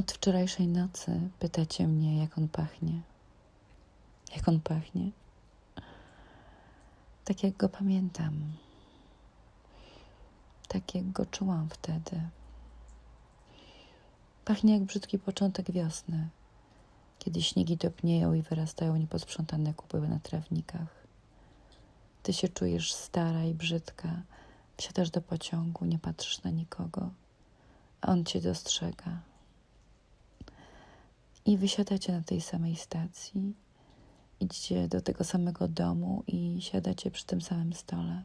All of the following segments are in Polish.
Od wczorajszej nocy pytacie mnie, jak on pachnie. Jak on pachnie? Tak jak go pamiętam. Tak jak go czułam wtedy. Pachnie jak brzydki początek wiosny, kiedy śniegi topnieją i wyrastają nieposprzątane kupy na trawnikach. Ty się czujesz stara i brzydka, wsiadasz do pociągu, nie patrzysz na nikogo, a on cię dostrzega. I wysiadacie na tej samej stacji, idziecie do tego samego domu i siadacie przy tym samym stole.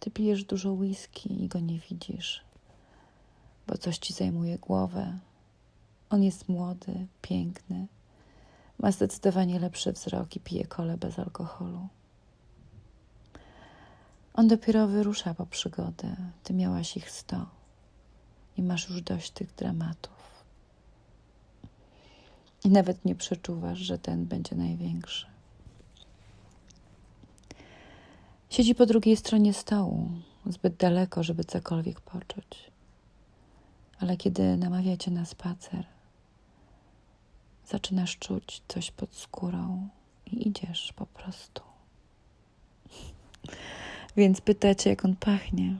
Ty pijesz dużo whisky i go nie widzisz, bo coś ci zajmuje głowę. On jest młody, piękny, ma zdecydowanie lepszy wzrok i pije kole bez alkoholu. On dopiero wyrusza po przygodę. Ty miałaś ich sto i masz już dość tych dramatów. I nawet nie przeczuwasz, że ten będzie największy. Siedzi po drugiej stronie stołu, zbyt daleko, żeby cokolwiek poczuć. Ale kiedy namawiacie na spacer, zaczynasz czuć coś pod skórą i idziesz po prostu. Więc pytacie, jak on pachnie.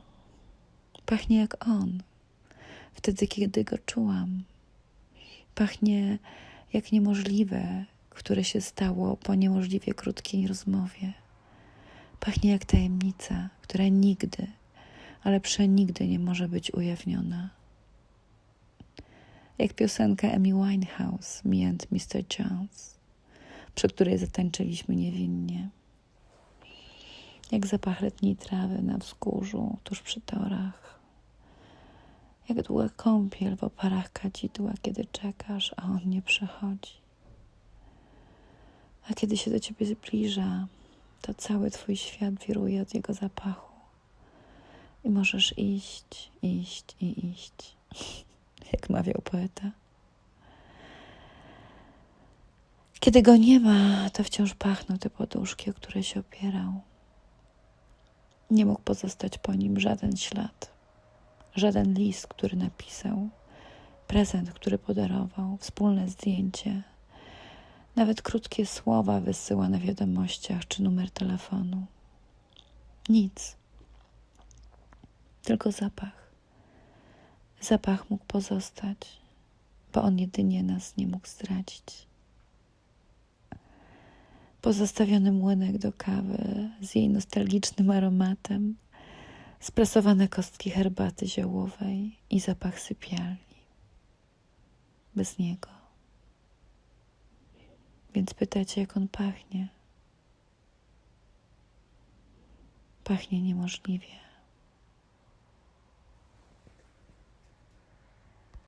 Pachnie jak on. Wtedy, kiedy go czułam. Pachnie jak niemożliwe, które się stało po niemożliwie krótkiej rozmowie. Pachnie jak tajemnica, która nigdy, ale przenigdy nie może być ujawniona. Jak piosenka Amy Winehouse, Me and Mr. Jones, przy której zatańczyliśmy niewinnie. Jak zapach letniej trawy na wzgórzu, tuż przy torach. Jak długa kąpiel w oparach kadzidła, kiedy czekasz, a on nie przychodzi. A kiedy się do ciebie zbliża, to cały twój świat wiruje od jego zapachu. I możesz iść, iść i iść, jak mawiał poeta. Kiedy go nie ma, to wciąż pachną te poduszki, o które się opierał. Nie mógł pozostać po nim żaden ślad, żaden list, który napisał, prezent, który podarował, wspólne zdjęcie, nawet krótkie słowa wysyłane w wiadomościach czy numer telefonu. Nic. Tylko zapach. Zapach mógł pozostać, bo on jedynie nas nie mógł zdradzić. Pozostawiony młynek do kawy z jej nostalgicznym aromatem, sprasowane kostki herbaty ziołowej i zapach sypialni. Bez niego. Więc pytacie, jak on pachnie. Pachnie niemożliwie.